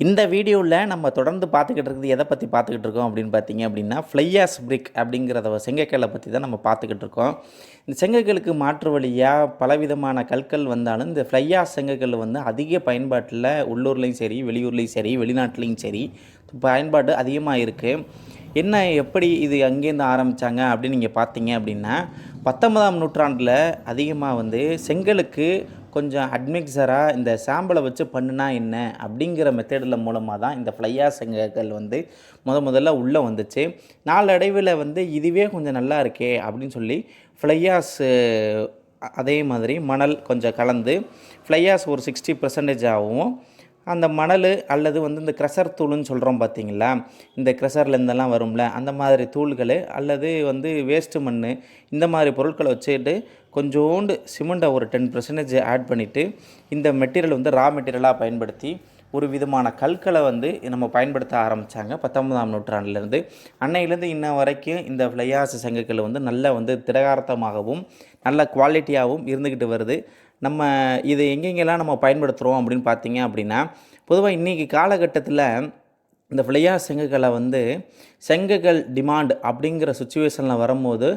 இந்த வீடியோவில் நம்ம தொடர்ந்து பார்த்துக்கிட்டு இருக்குது எதை பற்றி பார்த்துக்கிட்டு இருக்கோம் அப்படின்னு பார்த்தீங்க அப்படின்னா ஃப்ளையாஸ் பிரிக் அப்படிங்கிறத செங்கக்கல்லை பற்றி தான் நம்ம பார்த்துக்கிட்டு இருக்கோம். இந்த செங்கக்கல்லுக்கு மாற்று வழியாக பலவிதமான கற்கள் வந்தாலும் இந்த ஃப்ளையாஸ் செங்கக்கல் வந்து அதிக பயன்பாட்டில் உள்ளூர்லேயும் சரி வெளியூர்லேயும் சரி வெளிநாட்டிலையும் சரி பயன்பாடு அதிகமாக இருக்குது என்ன எப்படி இது அங்கேருந்து ஆரம்பித்தாங்க அப்படின்னு நீங்கள் பார்த்தீங்க அப்படின்னா பத்தொன்பதாம் நூற்றாண்டில் அதிகமாக வந்து செங்கலுக்கு கொஞ்சம் அட்மிக்சராக இந்த சாம்பிளை வச்சு பண்ணுனா என்ன அப்படிங்கிற மெத்தடில் மூலமாக தான் இந்த ஃப்ளையா வந்து முத முதல்ல உள்ளே வந்துச்சு. நாளடைவில் வந்து இதுவே கொஞ்சம் நல்லா இருக்கே அப்படின்னு சொல்லி ஃப்ளையாஸ் அதே மாதிரி மணல் கொஞ்சம் கலந்து ஃப்ளையாஸ் ஒரு சிக்ஸ்டி பர்சன்டேஜ் ஆகும் அந்த மணல் அல்லது வந்து இந்த க்ரெஷர் தூள்னு சொல்கிறோம் பார்த்தீங்களா? இந்த க்ரெஷர்லேருந்தெல்லாம் வரும்ல அந்த மாதிரி தூள்கள் அல்லது வந்து வேஸ்ட்டு மண் இந்த மாதிரி பொருட்களை வச்சுட்டு கொஞ்சோண்டு சிமெண்ட்டை ஒரு டென் பர்சன்டேஜ் ஆட் பண்ணிவிட்டு இந்த மெட்டீரியல் வந்து ரா மெட்டீரியலாக பயன்படுத்தி ஒரு விதமான கற்களை வந்து நம்ம பயன்படுத்த ஆரம்பித்தாங்க பத்தொன்பதாம் நூற்றாண்டுலேருந்து. அன்னையிலேருந்து இன்ன வரைக்கும் இந்த ஃப்ளையாஸ் செங்கக்கல் வந்து நல்ல வந்து திடகார்த்தமாகவும் நல்ல குவாலிட்டியாகவும் இருந்துக்கிட்டு வருது. நம்ம இது எங்கெங்கெல்லாம் நம்ம பயன்படுத்துகிறோம் அப்படின்னு பார்த்தீங்க அப்படின்னா பொதுவாக இன்றைக்கி காலகட்டத்தில் இந்த ஃப்ளையா செங்குகளை வந்து செங்குகள் டிமாண்ட் அப்படிங்கிற சுச்சுவேஷனில் வரும்போது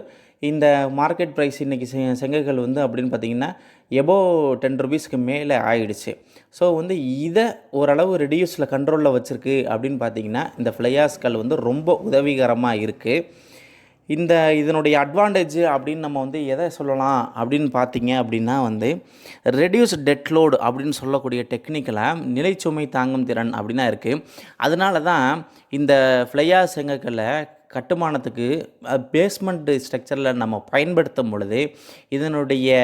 இந்த மார்க்கெட் ப்ரைஸ் இன்றைக்கி செ செங்கக்கல் வந்து அப்படின்னு பார்த்தீங்கன்னா எபோ டென் ருபீஸ்க்கு மேலே ஆயிடுச்சு. ஸோ வந்து இதை ஓரளவு ரெடியூஸில் கண்ட்ரோலில் வச்சுருக்கு அப்படின்னு பார்த்தீங்கன்னா இந்த ஃப்ளையாஸ்கள் வந்து ரொம்ப உதவிகரமாக இருக்குது இந்த இதனுடைய அட்வான்டேஜ் அப்படின்னு நம்ம வந்து எதை சொல்லலாம் அப்படின்னு பார்த்தீங்க அப்படின்னா வந்து ரெடியூஸ் டெட் லோடு அப்படின்னு சொல்லக்கூடிய டெக்னிக்கலை நிலைச்சுமை தாங்கும் திறன் அப்படின்னா இருக்குது அதனால தான் இந்த ஃப்ளையா செங்கக்கல்லை கட்டுமானத்துக்கு பேஸ்மெண்ட் ஸ்ட்ரக்சரில் நம்ம பயன்படுத்தும் பொழுது இதனுடைய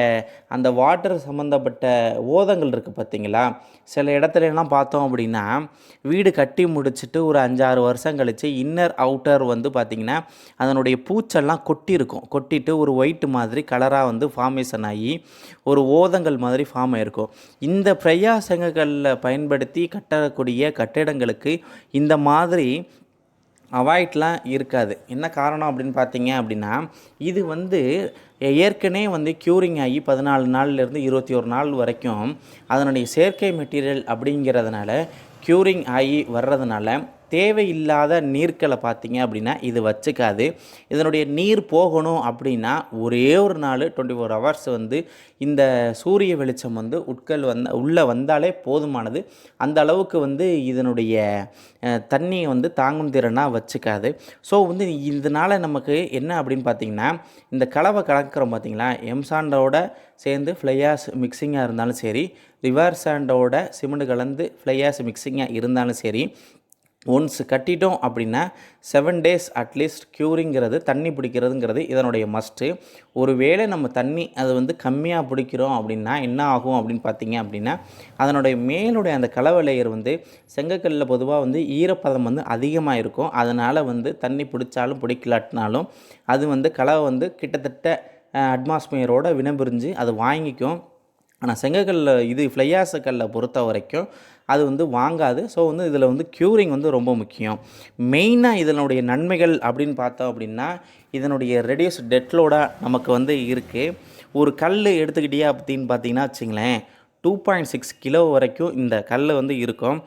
அந்த வாட்டர் சம்மந்தப்பட்ட ஓதங்கள் இருக்குது பார்த்திங்களா சில இடத்துலலாம் பார்த்தோம் அப்படின்னா வீடு கட்டி முடிச்சுட்டு ஒரு அஞ்சாறு வருஷம் கழித்து இன்னர் அவுட்டர் வந்து பார்த்திங்கன்னா அதனுடைய பூச்செல்லாம் கொட்டியிருக்கும். கொட்டிட்டு ஒரு ஒயிட் மாதிரி கலராக வந்து ஃபார்மேஷன் ஆகி ஒரு ஓதங்கள் மாதிரி ஃபார்ம் ஆகிருக்கும் இந்த பிரயா பயன்படுத்தி கட்டக்கூடிய கட்டிடங்களுக்கு இந்த மாதிரி அவாய்ட்லாம் இருக்காது. என்ன காரணம் அப்படின்னு பார்த்தீங்க அப்படின்னா இது வந்து ஏற்கனவே வந்து க்யூரிங் ஆகி பதினாலு நாள்லேருந்து இருபத்தி ஒரு நாள் வரைக்கும் அதனுடைய செயற்கை மெட்டீரியல் அப்படிங்கிறதுனால க்யூரிங் ஆகி வர்றதுனால தேவையில்லாத நீர்க்களை பார்த்தீங்க அப்படின்னா இது வச்சுக்காது. இதனுடைய நீர் போகணும் அப்படின்னா ஒரே ஒரு நாள் டுவெண்ட்டி ஃபோர் ஹவர்ஸ் வந்து இந்த சூரிய வெளிச்சம் வந்து உட்கள் வந்த உள்ளே வந்தாலே போதுமானது. அந்த அளவுக்கு வந்து இதனுடைய தண்ணியை வந்து தாங்கும் திறனாக வச்சுக்காது. ஸோ வந்து இதனால் நமக்கு என்ன அப்படின்னு பார்த்தீங்கன்னா இந்த கலவை கலக்கிறோம் பார்த்தீங்களா? எம்சாண்டோட சேர்ந்து ஃப்ளையாஸ் மிக்சிங்காக இருந்தாலும் சரி ரிவர் சாண்டோட சிமெண்ட் கலந்து ஃப்ளையாஸ் மிக்சிங்காக இருந்தாலும் சரி ஒன்ஸ் கட்டிட்டோம் அப்படின்னா செவன் டேஸ் அட்லீஸ்ட் க்யூரிங்கிறது தண்ணி பிடிக்கிறதுங்கிறது இதனுடைய மஸ்ட்டு ஒரு வேளை நம்ம தண்ணி அது வந்து கம்மியாக பிடிக்கிறோம் அப்படின்னா என்ன ஆகும் அப்படின்னு பார்த்தீங்க அப்படின்னா அதனுடைய மேலுடைய அந்த கலவை லேயர் வந்து செங்கக்கல்லில் பொதுவாக வந்து ஈரப்பதம் வந்து அதிகமாக இருக்கும். அதனால் வந்து தண்ணி பிடிச்சாலும் பிடிக்கலாட்டினாலும் அது வந்து கலவை வந்து கிட்டத்தட்ட அட்மாஸ்பியரோட வினபிரிஞ்சு அது வாங்கிக்கும். ஆனால் செங்கக்கல்ல இது ஃப்ளையாச கல்லை பொறுத்த வரைக்கும் அது வந்து வாங்காது. ஸோ வந்து இதில் வந்து க்யூரிங் வந்து ரொம்ப முக்கியம். மெயினாக இதனுடைய நன்மைகள் அப்படின்னு பார்த்தோம் அப்படின்னா இதனுடைய ரெடியூஸ் டெட்லோடாக நமக்கு வந்து இருக்குது ஒரு கல் எடுத்துக்கிட்டியா அப்படின்னு பார்த்தீங்கன்னா வச்சுங்களேன் டூ பாயிண்ட் சிக்ஸ் கிலோ வரைக்கும் இந்த கல் வந்து இருக்கும்.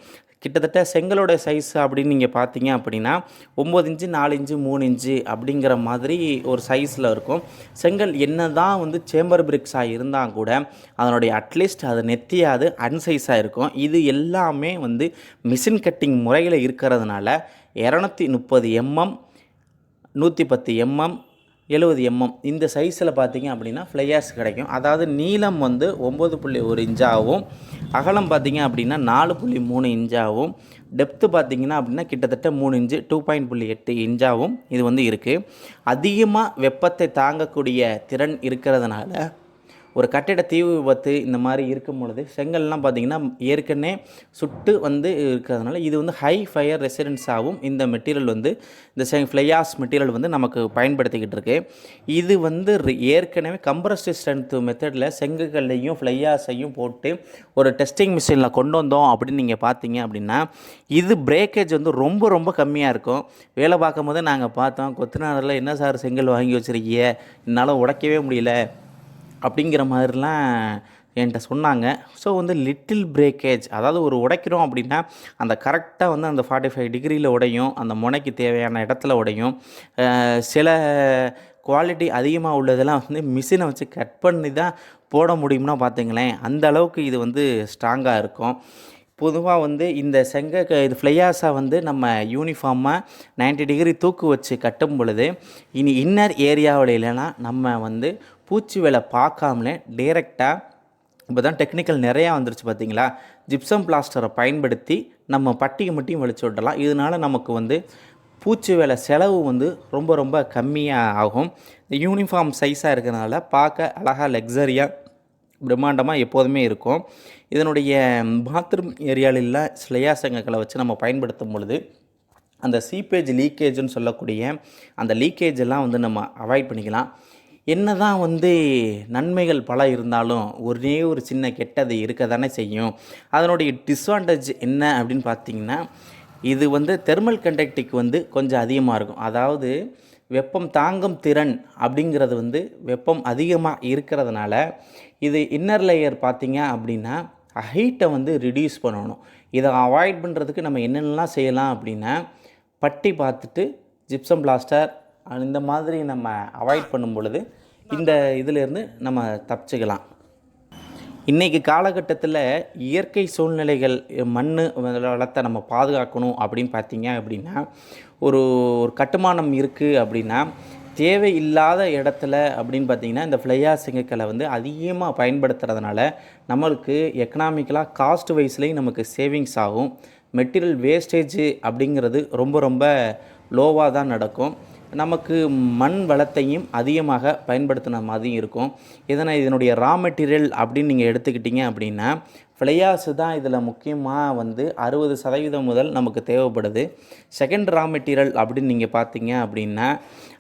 கிட்டத்தட்ட செங்கலோட சைஸ் அப்படின்னு நீங்கள் பார்த்தீங்க அப்படின்னா ஒம்பது இன்ச்சு நாலு இன்ச்சு மூணு இன்ச்சு அப்படிங்கிற மாதிரி ஒரு சைஸில் இருக்கும். செங்கல் என்ன தான் வந்து சேம்பர் பிரிக்ஸாக இருந்தால் கூட அதனுடைய அட்லீஸ்ட் அது நெத்தியாது அன்சைஸாக இருக்கும். இது எல்லாமே வந்து மிஷின் கட்டிங் முறையில் இருக்கிறதுனால இரநூத்தி முப்பது எம்எம் நூற்றி பத்து எம்எம் எழுபது எம்எம். இந்த சைஸில் பார்த்தீங்க அப்படின்னா ஃப்ளையாஸ் கிடைக்கும். அதாவது நீளம் வந்து ஒம்பது புள்ளி ஒரு இன்ச்சாகவும் அகலம் பார்த்திங்க அப்படின்னா நாலு புள்ளி மூணு இன்ச்சாகவும் டெப்த்து பார்த்திங்கன்னா அப்படின்னா கிட்டத்தட்ட மூணு இன்ச்சு டூ பாயிண்ட் புள்ளி எட்டு இன்ச்சாகவும் இது வந்து இருக்குது அதிகமாக வெப்பத்தை தாங்கக்கூடிய திறன் இருக்கிறதுனால ஒரு கட்டிட தீ விபத்து இந்த மாதிரி இருக்கும் பொழுது செங்கல்லாம் பார்த்திங்கன்னா ஏற்கனவே சுட்டு வந்து இருக்கிறதுனால இது வந்து ஹை ஃபயர் ரெசிடென்ஸாகவும் இந்த மெட்டீரியல் வந்து இந்த செ ஃப்ளையாஸ் மெட்டீரியல் வந்து நமக்கு பயன்படுத்திக்கிட்டு இருக்கு. இது வந்து ஏற்கனவே கம்ப்ரஸ்ட் ஸ்ட்ரென்த் மெத்தடில் செங்கல்லையும் ஃப்ளையாஸையும் போட்டு ஒரு டெஸ்டிங் மிஷினில் கொண்டு வந்தோம் அப்படின்னு நீங்கள் பார்த்தீங்க அப்படின்னா இது பிரேக்கேஜ் வந்து ரொம்ப ரொம்ப கம்மியாக இருக்கும். வேலை பார்க்கும் போது நாங்கள் பார்த்தோம் கொத்தனாரில் என்ன சார் செங்கல் வாங்கி வச்சுருக்கீங்க என்னால் உடைக்கவே முடியல. அப்படிங்கிற மாதிரிலாம் என்கிட்ட சொன்னாங்க. ஸோ வந்து லிட்டில் பிரேக்கேஜ் அதாவது ஒரு உடைக்கிறோம் அப்படின்னா அந்த கரெக்டாக வந்து அந்த ஃபார்ட்டி ஃபைவ் டிகிரியில் உடையும் அந்த முனைக்கு தேவையான இடத்துல உடையும். சில குவாலிட்டி அதிகமாக உள்ளதெல்லாம் வந்து மிஷினை வச்சு கட் பண்ணி தான் போட முடியும்னா பார்த்துங்களேன் அந்த அளவுக்கு இது வந்து ஸ்ட்ராங்காக இருக்கும். பொதுவாக வந்து இந்த செங்க இது ஃப்ளையாஸை வந்து நம்ம யூனிஃபார்மாக 90 டிகிரி தூக்கு வச்சு கட்டும் பொழுது இனி இன்னர் ஏரியாவில் இல்லைன்னா நம்ம வந்து பூச்சி வேலை பார்க்காமலே டைரெக்டாக இப்போ தான் டெக்னிக்கல் நிறையா வந்துருச்சு பார்த்தீங்களா? ஜிப்சம் பிளாஸ்டரை பயன்படுத்தி நம்ம பட்டியை மட்டும் வலிச்சு விடலாம். இதனால் நமக்கு வந்து பூச்சி வேலை செலவு வந்து ரொம்ப ரொம்ப கம்மியாக ஆகும். இந்த யூனிஃபார்ம் சைஸாக இருக்கிறனால பார்க்க அழகாக லக்ஸரியாக பிரம்மாண்டமாக எப்போதுமே இருக்கும். இதனுடைய பாத்ரூம் ஏரியாவில் சிலையா சங்கங்களை வச்சு நம்ம பயன்படுத்தும் பொழுது அந்த சீப்பேஜ் லீக்கேஜ்னு சொல்லக்கூடிய அந்த லீக்கேஜ் எல்லாம் வந்து நம்ம அவாய்ட் பண்ணிக்கலாம். என்ன தான் வந்து நன்மைகள் பல இருந்தாலும் ஒரே ஒரு சின்ன கெட்டது இருக்க தானே செய்யும். அதனுடைய டிஸ்வான்டேஜ் என்ன அப்படின்னு பார்த்தீங்கன்னா இது வந்து தெர்மல் கண்டக்டிக்கு வந்து கொஞ்சம் அதிகமாக இருக்கும். அதாவது வெப்பம் தாங்கும் திறன் அப்படிங்கிறது வந்து வெப்பம் அதிகமாக இருக்கிறதுனால இது இன்னர் லேயர் பார்த்திங்க அப்படின்னா ஹீட்டை வந்து ரிடியூஸ் பண்ணணும். இதை அவாய்ட் பண்ணுறதுக்கு நம்ம என்னென்னலாம் செய்யலாம் அப்படின்னா பட்டி பார்த்துட்டு ஜிப்சம் பிளாஸ்டர் இந்த மாதிரி நம்ம அவாய்ட் பண்ணும் பொழுது இந்த இதிலேருந்து நம்ம தப்பிச்சுக்கலாம். இன்றைக்கி காலகட்டத்தில் இயற்கை சூழ்நிலைகள் மண் வளத்தை நம்ம பாதுகாக்கணும் அப்படின்னு பார்த்தீங்க அப்படின்னா ஒரு ஒரு கட்டுமானம் இருக்குது அப்படின்னா தேவையில்லாத இடத்துல அப்படின்னு பார்த்தீங்கன்னா இந்த ஃப்ளையார் சிங்கக்கலை வந்து அதிகமாக பயன்படுத்துறதுனால நம்மளுக்கு எக்கனாமிக்கலாக காஸ்ட் வைஸ்லேயும் நமக்கு சேவிங்ஸ் ஆகும். மெட்டீரியல் வேஸ்டேஜ் அப்படிங்கிறது ரொம்ப ரொம்ப லோவாக தான் நடக்கும். நமக்கு மண் வளத்தையும் அதிகமாக பயன்படுத்தின மாதிரியும் இருக்கும். இதனை இதனுடைய ரா மெட்டீரியல் அப்படின்னு நீங்கள் எடுத்துக்கிட்டீங்க அப்படின்னா ஃப்ளையாஸு தான் இதில் முக்கியமாக வந்து அறுபது சதவீதம் முதல் நமக்கு தேவைப்படுது. செகண்ட் ரா மெட்டீரியல் அப்படின்னு நீங்கள் பார்த்தீங்க அப்படின்னா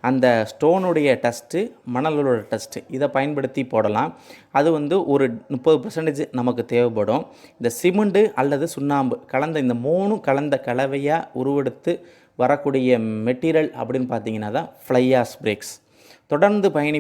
அந்த ஸ்டோனுடைய டஸ்ட்டு மணலோட டஸ்ட்டு இதை பயன்படுத்தி போடலாம். அது வந்து ஒரு முப்பது பர்சன்டேஜ் நமக்கு தேவைப்படும். இந்த சிமெண்ட்டு அல்லது சுண்ணாம்பு கலந்த இந்த மூணும் கலந்த கலவையாக உருவெடுத்து வரக்கூடிய மெட்டீரியல் அப்படின்னு பார்த்தீங்கன்னா தான் ஃப்ளையாஸ் பிரேக்ஸ் தொடர்ந்து பயணி